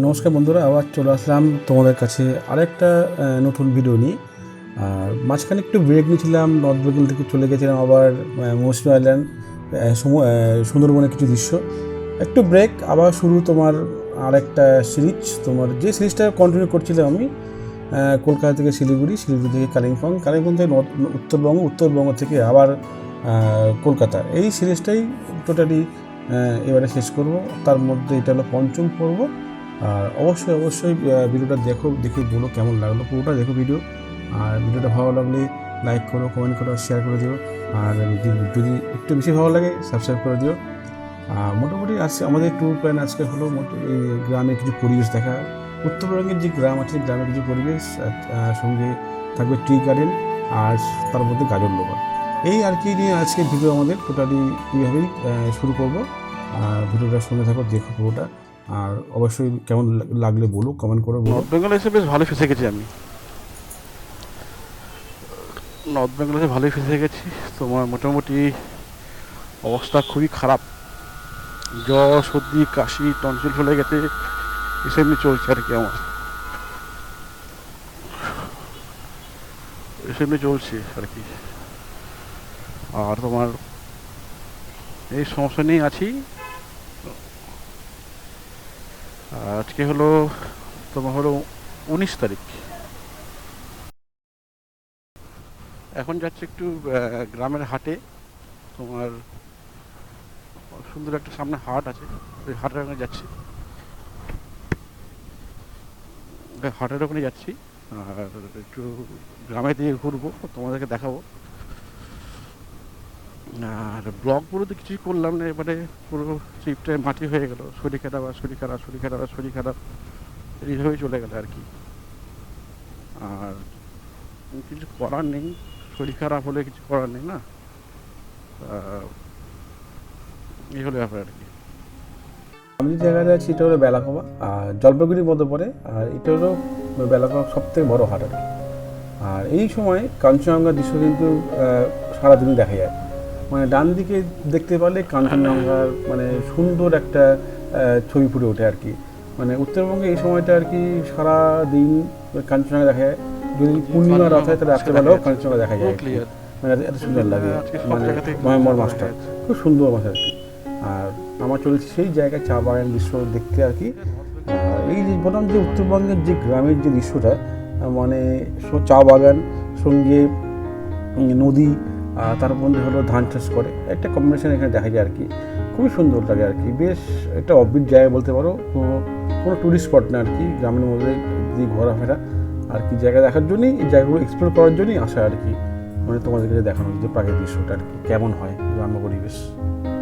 নমস্কার বন্ধুরা, আবার চলে আসলাম তোমাদের কাছে আরেকটা নতুন ভিডিও নিয়ে। আর মাঝখানে একটু ব্রেক নিয়েছিলাম নর্থ বেঙ্গল থেকে চলে গেছিলাম আবার মৌসুমি আইল্যান্ড সুন্দরবনের কিছু দৃশ্য। একটু ব্রেক আবার শুরু তোমার আরেকটা সিরিজ তোমার যে সিরিজটা কন্টিনিউ করছিলাম আমি কলকাতা থেকে শিলিগুড়ি শিলিগুড়ি থেকে কালিম্পং কালিম্পং থেকে নর্থ, উত্তরবঙ্গ উত্তরবঙ্গ থেকে আবার কলকাতা। এই সিরিজটাই টোটালি এবারে শেষ করব। তার মধ্যে এটা হলো পঞ্চম পর্ব। আর অবশ্যই অবশ্যই ভিডিওটা দেখো, দেখে বলো কেমন লাগল পুরোটা, দেখো ভিডিও। আর ভিডিওটা ভালো লাগলে লাইক করো কমেন্ট করো শেয়ার করে দিও। আর যদি একটু বেশি ভালো লাগে সাবস্ক্রাইব করে দিও। মোটামুটি আজকে আমাদের ট্যুর প্ল্যান আজকে হলো এই গ্রামের কিছু পরিবেশ দেখা। উত্তরবঙ্গের যে গ্রাম আছে গ্রামের কিছু পরিবেশ সঙ্গে থাকবে ট্রি গার্ডেন আর তার মধ্যে গাজর লোবা এই আর কি নিয়ে আজকে ভিডিও আমাদের টোটালি এইভাবেই শুরু করব। আর ভিডিওটা শুনে থাকো, দেখো পুরোটা। আর অবশ্যই কেমন লাগ- লাগলে বলো কমেন্ট করে নর্থ বেঙ্গল এসে বেশ ভালোই ফেসে গেছি আমি। নর্থ বেঙ্গল এসে ভালোই ফেসে গেছি। তোমার মোটামুটি অবস্থা খুবই খারাপ। জ্বর, সর্দি, কাশি, টনসিল ফুলে গেছে এসব নিয়ে চলছে আর কি আমার। এসব নিয়ে চলছে আর কি। আর তোমার এই সমস্যা নিয়ে আছি আজকে হলো, তোমার হলো উনিশ তারিখ। এখন যাচ্ছে একটু গ্রামের হাটে। তোমার সুন্দর একটা সামনে হাট আছে, ওই হাটের ওখানে যাচ্ছি। হাটের ওখানে যাচ্ছি, আর একটু গ্রামে দিয়ে ঘুরবো, তোমাদেরকে দেখাবো। আর ব্লগগুলো তো কিছুই করলাম না এবারে পুরো ট্রিপটায় মাটি হয়ে গেল। শরীর খারাপ আর শরীর খারাপ শরীর খারাপ আর শরীর খারাপ। এইভাবেই চলে গেল আর কি। আর কিছু করার নেই শরীর খারাপ হলে কিছু করার নেই না? এই হলো ব্যাপার আর কি। আমি যে জায়গায় যাচ্ছি এটা হলো বেলাকোবা আর জলপাইগুড়ির মধ্যে পড়ে আর এটা হলো বেলাকোবা সব থেকে বড়ো হাট আর এই সময় কাঞ্চনজঙ্ঘার দৃশ্য কিন্তু আহ, সারাদিনই দেখা যায়। মানে ডান দিকে দেখতে পারলে কাঞ্চনজঙ্ঘার মানে সুন্দর একটা ছবি ফুটে ওঠে আর কি। মানে উত্তরবঙ্গে এই সময়টা আর কি সারা দিন কাঞ্চনজঙ্ঘা দেখা যায়। যদি পূর্ণিমা রাত হয় তাহলে রাত্রেবেলাও কাঞ্চনজঙ্ঘা দেখা যায় মানে এত- সুন্দর লাগে। মানে নভেম্বর মাসটা খুব সুন্দর মাস আর কি। আর আমার চলেছে সেই জায়গায় চা বাগান দৃশ্য দেখতে আর কি। এই যে বললাম যে উত্তরবঙ্গের যে গ্রামের যে দৃশ্যটা মানে চা বাগান সঙ্গে নদী তার মধ্যে হলো ধান চাষ করে। একটা কম্বিনেশন এখানে দেখা যায় আর কি। খুবই সুন্দর লাগে আর কি। বেশ একটা অদ্ভুত জায়গা বলতে পারো। কোনো টুরিস্ট স্পট না আর কি। গ্রামের মধ্যে দিয়ে ঘোরাফেরা আর কি জায়গা দেখার জন্যই, এই জায়গাগুলো এক্সপ্লোর করার জন্যই আসা আর কি। মানে তোমাদেরকে যে দেখানো যে প্রাকৃতিক দৃশ্যটা আর কি, কেমন হয় গ্রাম্য পরিবেশ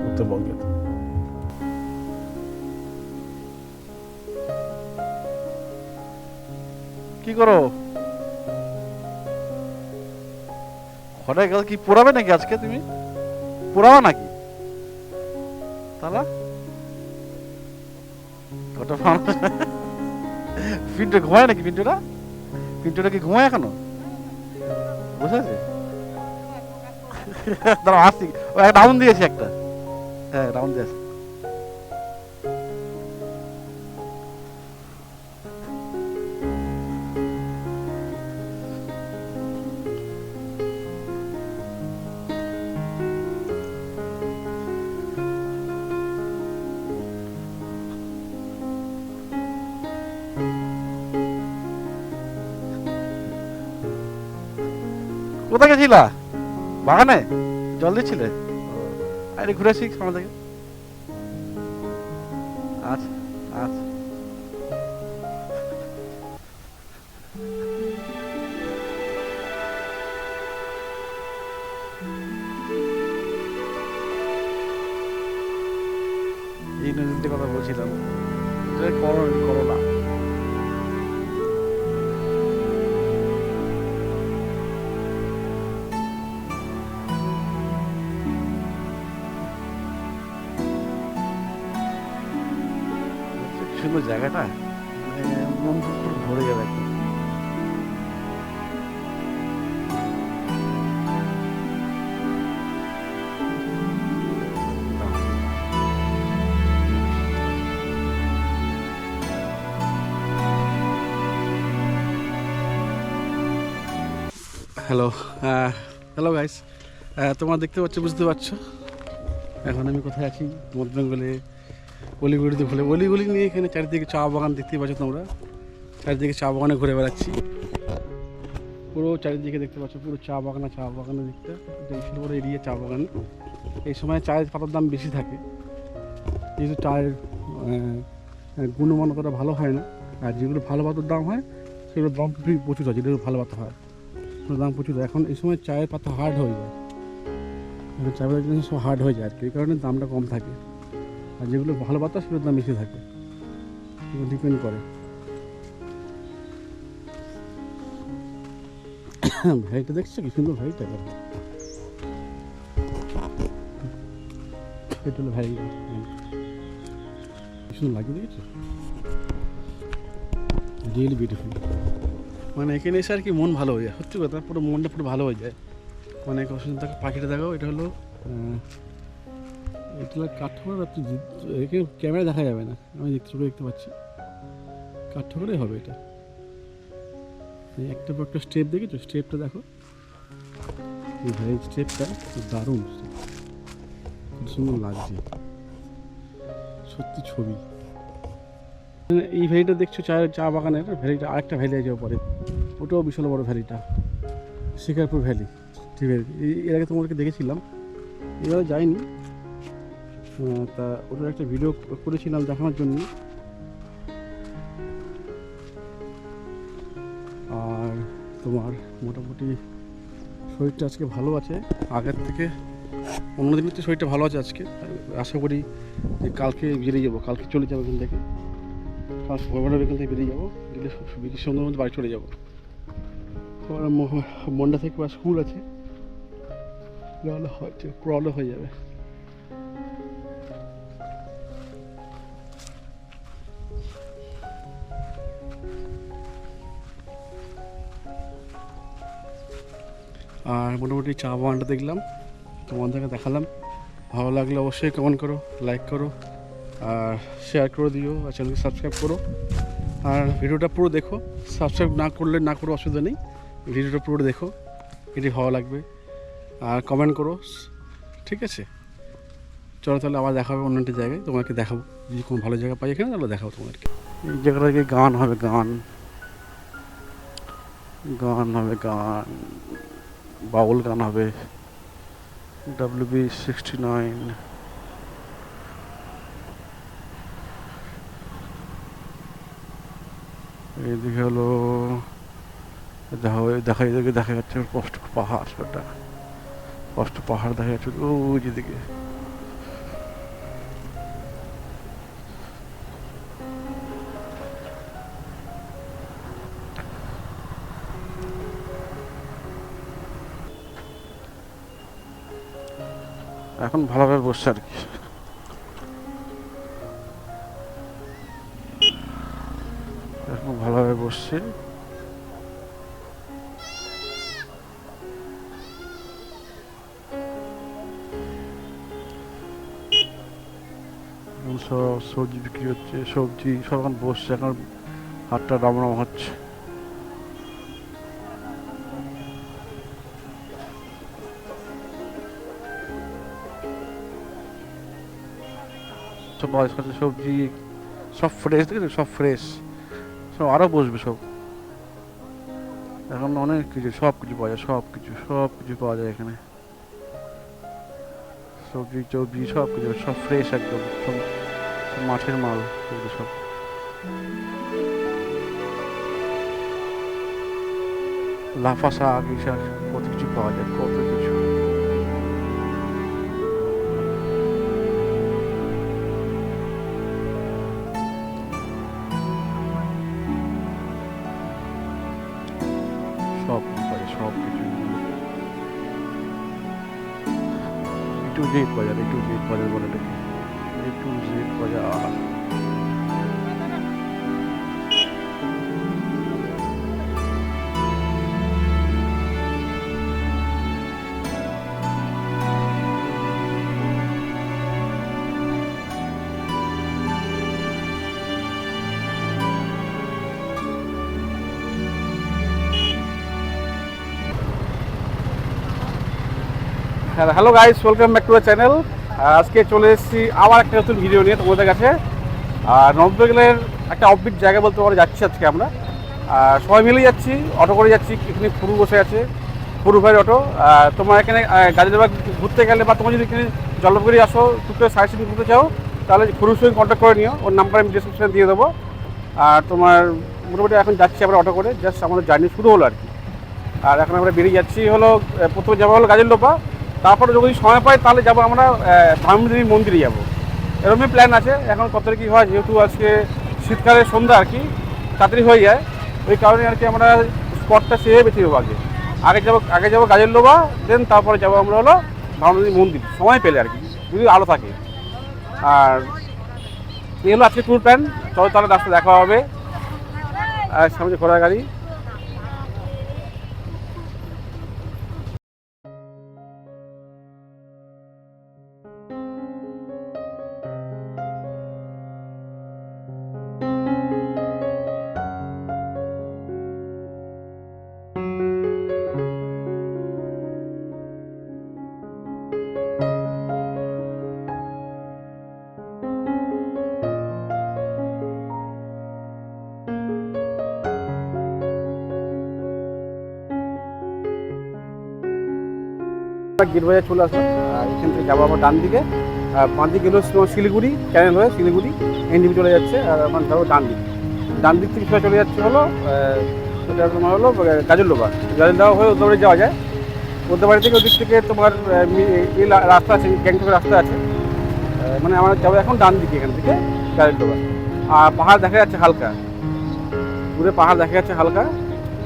উত্তরবঙ্গের কি করো? ঘরে গেল কি পোড়াবে নাকি আজকে তুমি? পোড়াবে নাকি? তাহলে কত পিন্টু ঘুমায় নাকি পিন্টুটা পিন্টুটা কি ঘুমায় এখনও? বুঝেছে? দাঁড়াও আসছি ও রাউন্ড দিয়েছি একটা। হ্যাঁ রাউন্ড দিয়েছি। কোথায় গেছিলা? বাগানে? জল দিচ্ছিলে? আরে ঘুরে আসি সামনে থেকে আচ্ছা আচ্ছা। সুন্দর জায়গাটা? মন পুরো ভরে যাবে হ্যালো হ্যালো গাইস তোমরা দেখতে পাচ্ছ, বুঝতে পারছ? এখন আমি কোথায় আছি? মধ্যবঙ্গলে অলিগুলিতে ঘুরে অলিগুলি নিয়ে এখানে চারিদিকে চা বাগান দেখতে পাচ্ছ তোমরা। চারিদিকে চা বাগানে ঘুরে বেড়াচ্ছি। পুরো চারিদিকে দেখতে পাচ্ছ, পুরো চা বাগানে চা বাগানের দেখতে বিশাল বড় এরিয়া চা বাগান। এই সময় চায়ের পাতার দাম বেশি থাকে। যেহেতু চায়ের গুণমান গুণমানতাটা ভালো হয় না। আর যেগুলো ভালো পাতার দাম হয় সেগুলো দাম প্রচুর- হয়, যেগুলো ভালো পাতা হয়। দাম প্রচুর। এখন এই সময় চায়ের পাতা হার্ড হয়ে যায়। চায়ের জিনিস সব হার্ড হয়ে যায় আর কি। এই কারণে দামটা কম থাকে। আর যেগুলো ভালো পাতা সেগুলোর দাম বেশি থাকে। ডিপেন্ড করে। ভ্যারিটা দেখছ কি সুন্দর ভ্যারিটা এটা হলো কি সুন্দর লাগে দেখেছ? রিয়েলি বিউটিফুল মানে এখানে এসে আর কি মন ভালো হয়ে যায়। সত্যি কথা, পুরো মনটা পুরো ভালো হয়ে যায়। অনেক অসুবিধা থাকে পাখিটা দেখাও, এটা হলো এটা কাঠঠোকর আপনি এখানে ক্যামেরা দেখা যাবে না। আমি দেখতে ছোটো দেখতে পাচ্ছি। কাঠঠোকরেই হবে এটা। একটা পর একটা স্টেপ দেখেছ? স্টেপটা দেখো। এই ভাই স্টেপটা দারুণ খুব সুন্দর লাগছে। সত্যি ছবি। এই ভ্যালিটা দেখছ চা চা বাগানের? ভ্যালিটা আরেকটা ভ্যালি আছে ওপরে। ওটাও বিশাল বড় ভ্যালিটা। শিকারপুর ভ্যালি। ঠিক আছে। এর আগে তোমাদেরকে দেখেছিলাম। এবারে যাইনি। তা ওটার একটা ভিডিও করেছিলাম দেখানোর জন্য। আর তোমার মোটামুটি শরীরটা আজকে ভালো আছে। আগের থেকে অন্যদিনের তো শরীরটা ভালো আছে আজকে। আশা করি যে কালকে বেরিয়ে যাব। কালকে চলে যাব এখান থেকে। কাল সকালবেলা এখান থেকে বেরিয়ে যাব। গেলে বিকেল মধ্যে বাড়ি চলে যাব। ম- মন্ডা থেকে বা স্কুল আছে। নাহলে হয়তো প্রবলেম হয়ে যাবে। আর মোটামুটি চা বাগানটা দেখলাম, তোমাদেরকে দেখালাম। ভালো লাগলে অবশ্যই কমেন্ট করো লাইক করো, আর শেয়ার করে দিও, আর চ্যানেলকে সাবস্ক্রাইব করো। আর ভিডিওটা পুরো দেখো সাবস্ক্রাইব না করলে না করো অসুবিধা নেই। ভিডিওটা পুরো দেখো, এটি ভালো লাগবে। আর কমেন্ট করো, ঠিক আছে? চলো তাহলে আবার দেখা হবে অন্য একটা জায়গায়, তোমাকে দেখাবো। যদি কোনো ভালো জায়গা পাই এখানে, তাহলে দেখাবো তোমাদেরকে। এই জায়গাটা গান হবে, গান? গান হবে, গান। বাউল গান হবে। ডাব্লিউ বি সিক্সটি নাইন এইদিকে হলো দেখা দেখা এদিকে দেখা যাচ্ছে কষ্ট পাহাড় সেটা কষ্ট পাহাড় দেখা যাচ্ছে ওই যেদিকে এখন ভালোভাবে বসছে আর কি। এখন ভালোভাবে বসছে। সব সবজি বিক্রি হচ্ছে, সবজি সব এখন বসছে, এখন হাটটা রামরাম হচ্ছে। বয়স কাছে সবজি সব ফ্রেশ দেখেছ? সব ফ্রেশ সব আরও বসবে সব। এখন অনেক কিছু, সব কিছু পাওয়া যায়, সব কিছু সব কিছু পাওয়া যায় এখানে। সবজি টবজি সব কিছু, সব ফ্রেশ একদম। সব মাছের মাল সব। লাফা শাক, এই শাক, কত কিছু পাওয়া যায়, কত কিছু। জেড বাজার একটু জেড বাজার বলে এটাকে এ টু জেড বাজার hello guys welcome back to the channel আজকে চলে এসেছি আবার একটা নতুন ভিডিও নিয়ে তোমাদের কাছে। আর নবদগেলের একটা অফবিট জায়গা বলতে পারো, যাচ্ছি আজকে আমরা। সবাই মিলে যাচ্ছি অটো করে যাচ্ছি, এখানে ফুরু বসে আছে, ফুরু ভাইয়ের অটো তোমার এখানে গাজীবাগ ঘুরতে গেলে বা তোমার যদি এখানে জলপাইগুড়ি আসো টুকটাক সাইড সিটিং ঘুরতে চাও, তাহলে ফুরুর সঙ্গে কন্ট্যাক্ট করে নিও। ওর নাম্বার আমি ডিসক্রিপশনে দিয়ে দেবো। আর তোমার মোটামুটি এখন যাচ্ছি আমরা অটো করে জাস্ট আমাদের জার্নি শুরু হলো আর কি। আর এখন আমরা বেরিয়ে যাচ্ছি হলো প্রথমে যাব হলো গাজীর লোপা। তারপরে যদি সময় পাই, তাহলে যাব আমরা ধামদেবী মন্দিরে যাব। এরকমই প্ল্যান আছে। এখন কত কি হয়, যেহেতু আজকে শীতকালের সন্ধ্যা আর কি, তাড়াতাড়ি হয়ে যায়। ওই কারণে আর কি আমরা স্পটটা সেরে বেছে দেবো আগে। আগে যাব আগে যাব গাজের লোবা দেন তারপরে যাব আমরা হলো ধামদেবী মন্দির। সময় পেলে আর কি, যদি আলো থাকে। আর এই হলো আজকে ট্যুর প্ল্যান চলো তাহলে রাস্তা দেখা হবে। আর সামনে ঘোড়া গাড়ি। গেট বাজার চলে আসলাম। এখান থেকে যাব আমার ডান দিকে। বাঁ দিকে হলো শিলিগুড়ি ক্যানেল হয়ে শিলিগুড়ি এনডিপি চলে যাচ্ছে, আর আমার যাব ডান দিক। ডান দিক থেকে চলে যাচ্ছে হলো সেটা তোমার হলো গাজলডোবা। গাজলডোবা হয়ে ওদের বাড়ি যাওয়া যায়। ওদের বাড়ি থেকে ওদিক থেকে তোমার এই রাস্তা আছে, গ্যাংটকের রাস্তা আছে। মানে আমরা যাব এখন ডান দিকে এখান থেকে গাজলডোবা। আর পাহাড় দেখা যাচ্ছে হালকা। দূরে পাহাড় দেখা যাচ্ছে হালকা।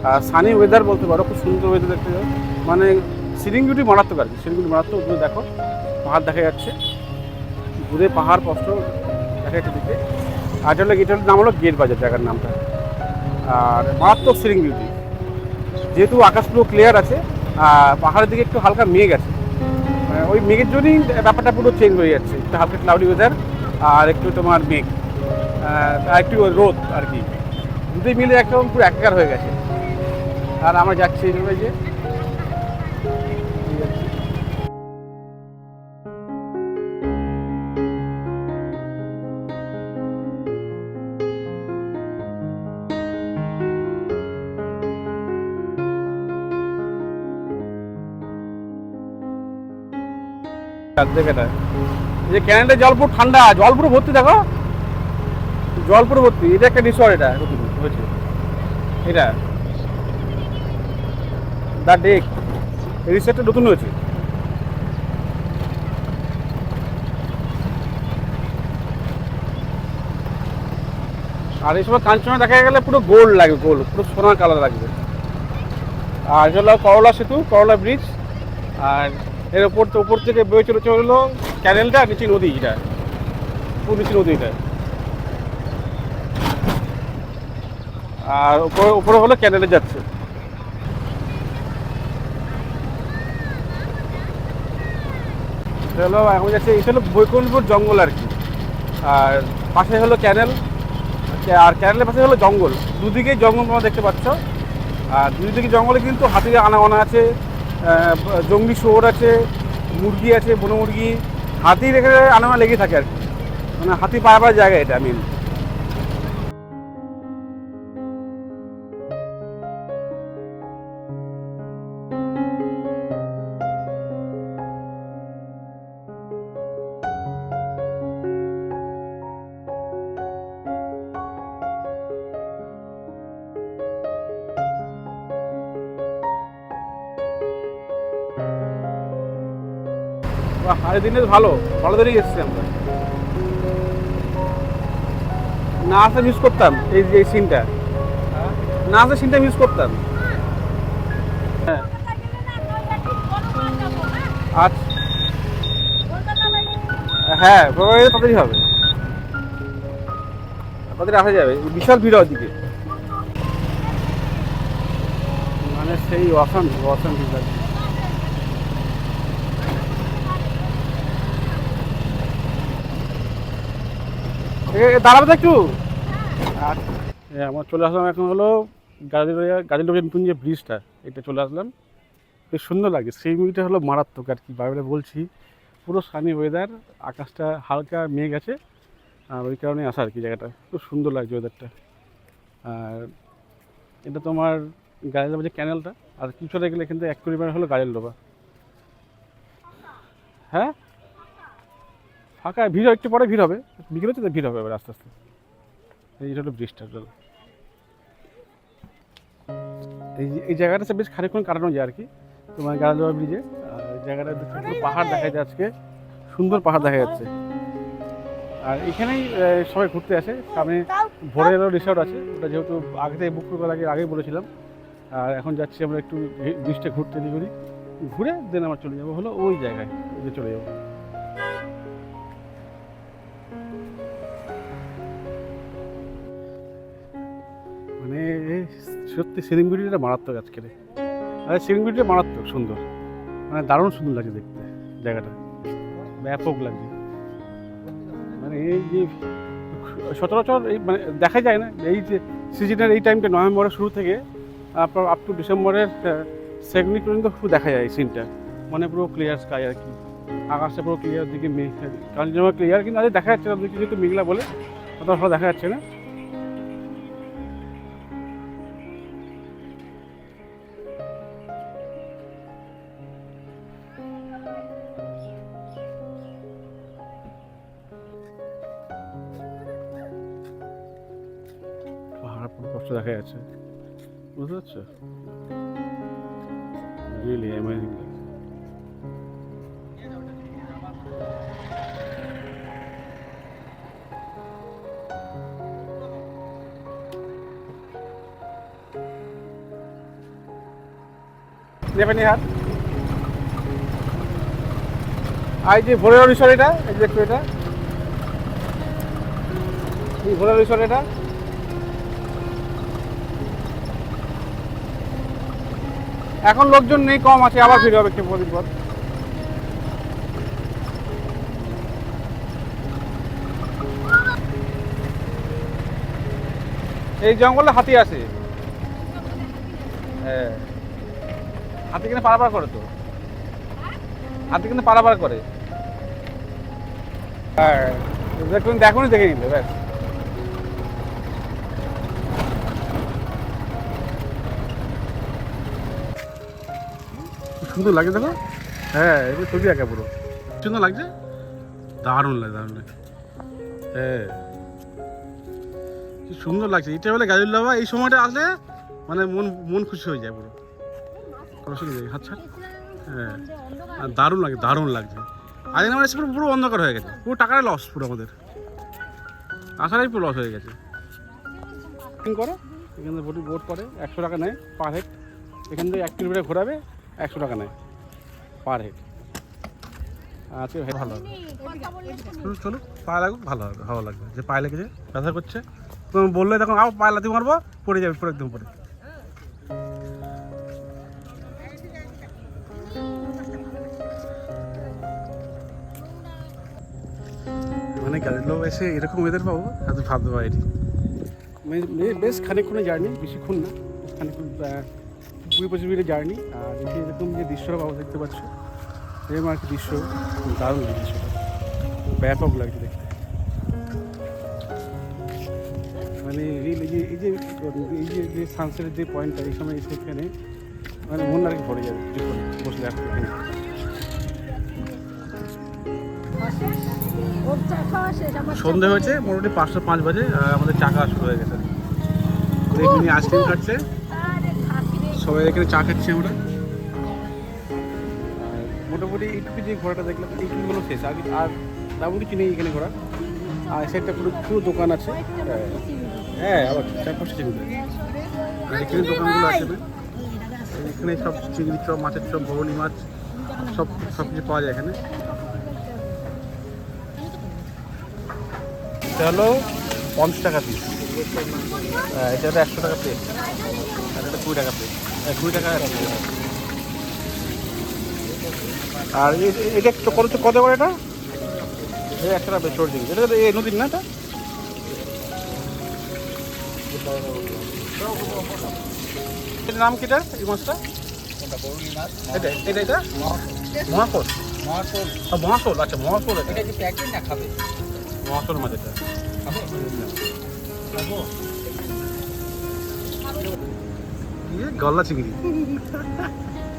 আর সানি ওয়েদার বলতে পারো, খুব সুন্দর ওয়েদার দেখতে মানে সিলিং মারাত্মক আর কি সিলিং মারাত্মক দূরে দেখো, পাহাড় দেখা যাচ্ছে দূরে পাহাড় স্পষ্ট দেখা যাচ্ছে দিকে আর এটা হলো এটার নাম হলো গেট বাজার, জায়গার নামটা। আর মারাত্মক সিলিং বিউটি যেহেতু আকাশ পুরো ক্লিয়ার আছে পাহাড়ের দিকে একটু হালকা মেঘ আছে। ওই মেঘের জন্যই ব্যাপারটা পুরো চেঞ্জ হয়ে যাচ্ছে, একটু হালকা ক্লাউডি ওয়েদার আর একটু তোমার মেঘ। আর একটু রোদ আর কি। দুটোই মিলে একদম পুরো একাকার হয়ে গেছে। আর আমরা যাচ্ছি এইভাবে যে এটা যে ক্যানেলের জল পুরো ঠান্ডা জল পুরো ভর্তি দেখো। জল পুরো ভর্তি, এটা একটা রিসর্ট এটা। হয়েছে এটা দ্য ডেক রিসর্টটা নতুন হয়েছে। আর এই সময় কাঞ্চনা দেখা গেলে পুরো গোল্ড লাগবে গোল্ড পুরো সোনা কালার লাগবে। আর এটা হলো করলা সেতু, করলা ব্রিজ আর এর ওপর উপর থেকে বয়ে চলে চলল ক্যানেলটা নিচে নদী এটা। পুরো নিচে নদী এটা। আর উপরে উপরে হলো ক্যানেলে যাচ্ছে। হলো এখন যাচ্ছে এটা হলো বৈকুণ্ঠপুর জঙ্গল আর কি। আর পাশে হলো ক্যানেল আর ক্যানেলের পাশে হলো জঙ্গল। দুদিকেই জঙ্গল তোমরা দেখতে পাচ্ছ। আর দুদিকে জঙ্গলে কিন্তু হাতির আনাগোনা আছে। আহ, জঙ্গলি শুয়োর আছে, মুরগি আছে, বনমুরগি রেখে এখানে আনাগোনা লেগে থাকে আর কি। মানে হাতি পাওয়া জায়গা এটা মেন বাহ, আরে ভালো ভালো ধরেই এসেছি আমরা। না আসলে মিস করতাম এই যে এই সিনটা না আসলে সিনটা মিস করতাম। হ্যাঁ। আচ্ছা। হ্যাঁ তাড়াতাড়ি হবে। তাড়াতাড়ি আসা যাবে বিশাল ভিড় ওদিকে মানে সেই অসাম অসাম ভিড় লাগছে দাঁড়াবে তো একটু? আমরা চলে আসলাম এখন হলো গাজী গাজী নতুন যে ব্রিজটা, এটা চলে আসলাম। বেশ সুন্দর লাগে। সেই মুভিটা হলো মারাত্মক আর কি বারবার বলছি। পুরো সানি ওয়েদার আকাশটা হালকা মেঘ আছে, আর ওই কারণে আসা আর কি জায়গাটা। খুব সুন্দর লাগছে ওয়েদারটা আর এটা তোমার গাড়ি যে ক্যানেলটা আর কিছুটা গেলে এখান থেকে এক কিলোমিটার হলো গাড়ির লোবা হ্যাঁ? ফাঁকা, ভিড় একটু পরে ভিড় হবে। বিকেলে তো ভিড় হবে এবার আস্তে আস্তে। এইটা হলো ব্রিজটার জল এই এই জায়গাটা বেশ খানিকক্ষণ কাটানো যায় আর কি। তোমার গাড়ালোয়া ব্রিজে। জায়গাটা পাহাড় দেখা যায় আজকে। সুন্দর পাহাড় দেখা যাচ্ছে। আর এখানেই সবাই ঘুরতে আসে। সামনে ভোরেরও রিসর্ট আছে। ওটা যেহেতু আগে থেকে বুক করার আগে, আগেই বলেছিলাম। আর এখন যাচ্ছি আমরা একটু ব্রিজটা ঘুরতে দিই ঘুরে দেন আমার চলে যাব হলো ওই জায়গায় চলে যাব। মানে সিলিং সিলিংগুড়িটা মারাত্মক আজকের। আরে সিলিংগুড়িটা মারাত্মক, সুন্দর। মানে দারুণ সুন্দর লাগছে দেখতে, জায়গাটা। ব্যাপক লাগছে। মানে এই যে, সচরাচর এই মানে দেখা যায় না, এই যে সিজনের এই টাইমটা নভেম্বরের শুরু থেকে আপনার আপ টু ডিসেম্বরের সেকেন্ড উইক পর্যন্ত খুব দেখা যায় এই সিনটা মানে পুরো ক্লিয়ার স্কাই আর কি। আকাশটা পুরো ক্লিয়ার দিকে মেঘ কাঞ্চনজঙ্ঘা ক্লিয়ার কিন্তু আজ দেখা যাচ্ছে না যেহেতু মেঘলা বলে, অত ভালো দেখা যাচ্ছে না। কষ্ট দেখা যাচ্ছে। বুঝতে পারছ? রিয়েলি অ্যামেজিং নেবে হাত আর এই যে ভোরের রিসর্ট এটা একটু এটা ভোরের রিসর্ট এটা এখন লোকজন নেই, কম আছে, আবার ভিড় হবে একটু কদিন পর। এই জঙ্গলে হাতি আছে। হ্যাঁ। হাতি কিন্তু পারাপার করে তো। হাতি কিন্তু পারাপার করে। হ্যাঁ দেখুন দেখুনই দেখে নিলে, ব্যাস। সুন্দর লাগে দেখো। হ্যাঁ এগুলো ছবি আঁকা পুরো। সুন্দর লাগছে? দারুণ লাগে দারুণ লাগে। হ্যাঁ। কি সুন্দর লাগছে। এটা বলে গাজুল্লাহ এই সময়টা আসলে মানে মন মন খুশি হয়ে যায় পুরো। সুন্দর লাগে আচ্ছা হ্যাঁ। আর দারুণ লাগে, দারুণ লাগছে। আজ আমার এসে পুরো অন্ধকার হয়ে গেছে। পুরো টাকাটা লস পুরো আমাদের। আসাটাই পুরো লস হয়ে গেছে। করো। এখানে বোট বোট করে। একশো টাকা নেয় পার হেড এখান থেকে এক কিলোমিটার ঘোরাবে। একশো টাকা নেয় পার হেড। আচ্ছা ভাই ভালো হবে। পায়ে লাগুক ভালো হবে ভালো লাগবে। যে পায়ে লেগেছে ব্যথা করছে। তুমি বললে তখন আও পায়ে লাথি মারবো পড়ে যাবে পুরো একদম পরে মানে গাড়ির লোক এসে এরকম ওয়েদার পাবো? এত ভাবতে পারিনি। মে- মে- বেশ খানিকক্ষণের জার্নি বেশিক্ষণ না আহ, কুড়ি পঁচিশ মিনিটের জার্নি, আর দেখি এরকম যে দৃশ্যটা পাবো দেখতে পাচ্ছ। এরকম আর কি দৃশ্য, দারুণ লাগে দৃশ্যটা ব্যাপক লাগছে দেখতে। মানে এই এই যে এই যে এই যে যে সানসেটের যে পয়েন্টটা এই সময় সেখানে মানে মন আর কি ভরে যাবে বসলে আমার সন্ধে হয়েছে, মোটামুটি পাঁচটা পাঁচ বাজে আমাদের চাকা শুরু হয়ে গেছে। আইসক্রিম খাচ্ছে। সবাই এখানে চা খাচ্ছি আমরা। মোটামুটি এইটুকু যে ঘোরাটা দেখলাম এইটুকুগুলো শেষ। আর আর তেমন কিছু নেই এখানে ঘোরা আর সেটা পুরো পুরো দোকান আছে। হ্যাঁ। আবার চার চিংড়ি আর এখানে দোকানগুলো আছে এখানে সব চিংড়ি চপ মাছের চপ বগলি মাছ সব সব কিছু পাওয়া যায় এখানে। এটা হলো পঞ্চাশ টাকা পিস হ্যাঁ এটা হলো একশো টাকা প্লেট আর এটা কুড়ি টাকা প্লেট কুড়ি টাকা আর এটা একটু কত কত করে এটা? টাকা ছোট জিনিস এটা এই নদীর না এটা? নাম কিটা এই মাছটা? এটা এটা এটা? মহাকোল মহাশোল মহাকোল আচ্ছা মহাকোল এটা। কি প্যাকেট না খাবে? মহাকোল মাছ এটা। খাবে। গল্লা চিংড়ি।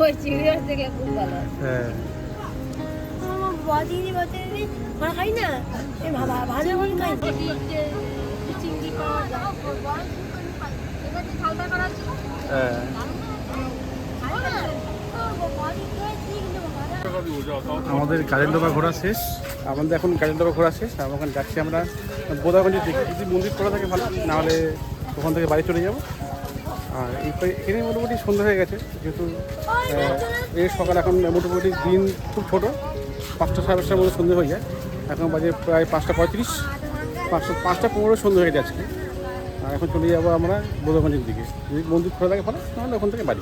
ওই চিংড়ি মাছ দেখলে খুব ভালো। হ্যাঁ। আমার বদিনি বলতে খাই না? এই ভাবা ভাজা করে খাই চিংড়ি পাওয়া যায়। এবার যে ঝালটা করা ছিল হ্যাঁ। আমাদের কারেন্ট ডোবা ঘোরা শেষ। আমাদের এখন কারেন্ট ডোবা ঘোরা শেষ। আর ওখানে যাচ্ছি আমরা বোদাগঞ্জের দিকে। যদি মন্দির খোলা থাকে ভালো নাহলে ওখান থেকে বাড়ি চলে যাব। আর এখানে মোটামুটি সন্ধ্যা হয়ে গেছে, যেহেতু এর সকাল এখন মোটামুটি দিন খুব ছোটো, পাঁচটা সাড়ে পাঁচটার মধ্যে সন্ধ্যে হয়ে যায়। এখন বাজে প্রায় পাঁচটা পঁয়ত্রিশ, পাঁচটা পাঁচটা পনেরো সন্ধ্যে হয়ে যাচ্ছে। আর এখন চলে যাব আমরা বোধগঞ্জের দিকে। যদি মন্দির খোলা থাকে ফলে নাহলে ওখান থেকে বাড়ি।